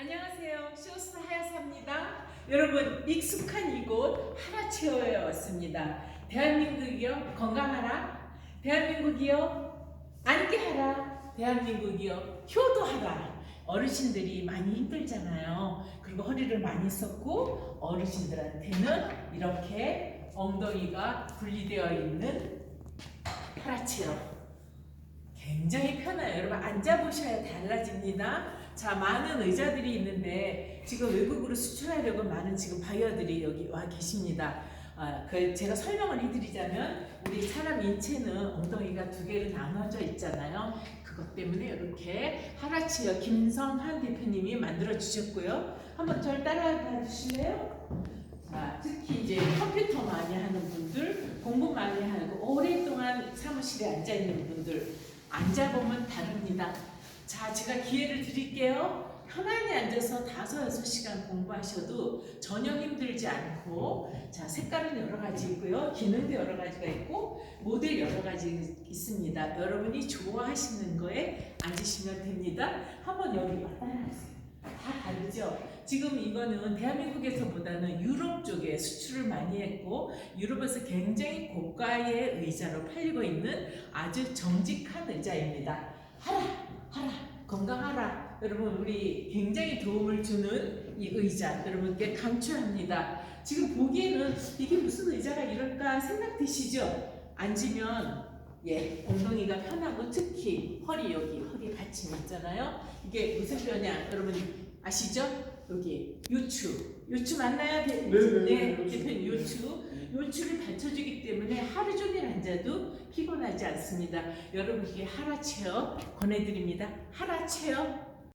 안녕하세요. 쇼스 하야사입니다. 여러분 익숙한 이곳 하라체어에 왔습니다. 대한민국이요 건강하라. 대한민국이요 앉게하라. 대한민국이요 효도하라. 어르신들이 많이 힘들잖아요. 그리고 허리를 많이 썼고 어르신들한테는 이렇게 엉덩이가 분리되어 있는 하라체어. 굉장히 편해요. 여러분 앉아보셔야 달라집니다. 자, 많은 의자들이 있는데 지금 외국으로 수출하려고 많은 지금 바이어들이 여기 와 계십니다. 아, 그 제가 설명을 해드리자면 우리 사람 인체는 엉덩이가 두 개로 나눠져 있잖아요. 그것 때문에 이렇게 하라치어 김성환 대표님이 만들어 주셨고요. 한번 저를 따라가 주실래요? 자, 특히 이제 컴퓨터 많이 하는 분들, 공부 많이 하고 오랫동안 사무실에 앉아 있는 분들 앉아보면 다릅니다. 자, 제가 기회를 드릴게요. 편안히 앉아서 다섯 여섯 시간 공부하셔도 전혀 힘들지 않고 자 색깔은 여러 가지 있고요 기능도 여러 가지가 있고 모델 여러 가지 있습니다 여러분이 좋아하시는 거에 앉으시면 됩니다 한번 여기 왔다 하세요 다 다르죠? 지금 이거는 대한민국에서보다는 유럽 쪽에 수출을 많이 했고 유럽에서 굉장히 고가의 의자로 팔리고 있는 아주 정직한 의자입니다. 하라 하라 건강하라. 여러분 우리 굉장히 도움을 주는 이 의자 여러분께 강추합니다. 지금 보기에는 이게 무슨 의자가 이럴까 생각되시죠? 앉으면 예 엉덩이가 편하고 특히 허리 여기 허리 받침 있잖아요. 이게 무슨 뼈냐 여러분 아시죠? 여기 요추. 요추 맞나요? 대- 네, 네, 네 대표님 요추. 요추를 받쳐주기 때문에 하루 종일 앉아도 피곤하지 않습니다. 여러분께 하라 체어 권해드립니다. 하라 체어